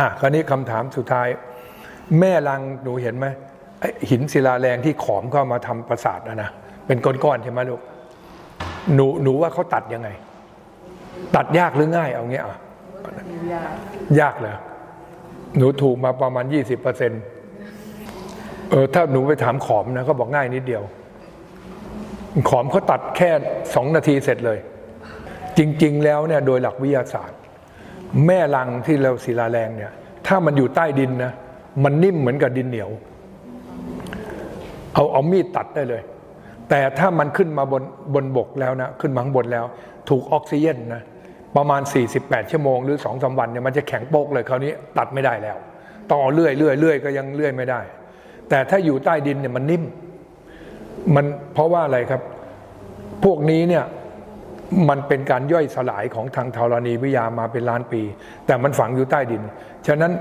อะคราวนี้คำถามสุดท้าย แม่ลังหนูเห็นไหมหินศิลาแรงที่ขอมเข้ามาทำปราสาทนะนะเป็นก้อนๆใช่ไหมลูกหนูหนูว่าเขาตัดยังไง ตัดยากหรือง่าย เอาเงี้ยอะยากเลยหนูถูกมาประมาณ20เปอร์เซ็นต์เออถ้าหนูไปถามขอมนะเขาบอกง่ายนิดเดียว ขอมเขาตัดแค่สองนาทีเสร็จเลย จริง ๆ แล้วเนี่ยโดยหลักวิทยาศาสตร์ แม่ลังที่เราศิลาแรงเนี่ย ถ้ามันอยู่ใต้ดินนะ มันนิ่มเหมือนกับดินเหนียว เอาเอามีดตัดได้เลย แต่ถ้ามันขึ้นมาบนบนบกแล้วนะ ขึ้นมาข้างบนแล้ว ถูกออกซิเจนนะ ประมาณ 48 ชั่วโมงหรือ2อสาวันเนี่ยมันจะแข็งโป๊กเลยคราวนี้ตัดไม่ได้แล้ว ต้องเอาเลื่อยเลื่อยเลื่อยก็ยังเลื่อยไม่ได้ แต่ถ้าอยู่ใต้ดินเนี่ยมันนิ่ม มันเพราะว่าอะไรครับ พวกนี้เนี่ย มันเป็นการย่อยสลายของทางธรณีวิทยามาเป็นล้านปี แต่มันฝังอยู่ใต้ดิน ฉะนั้น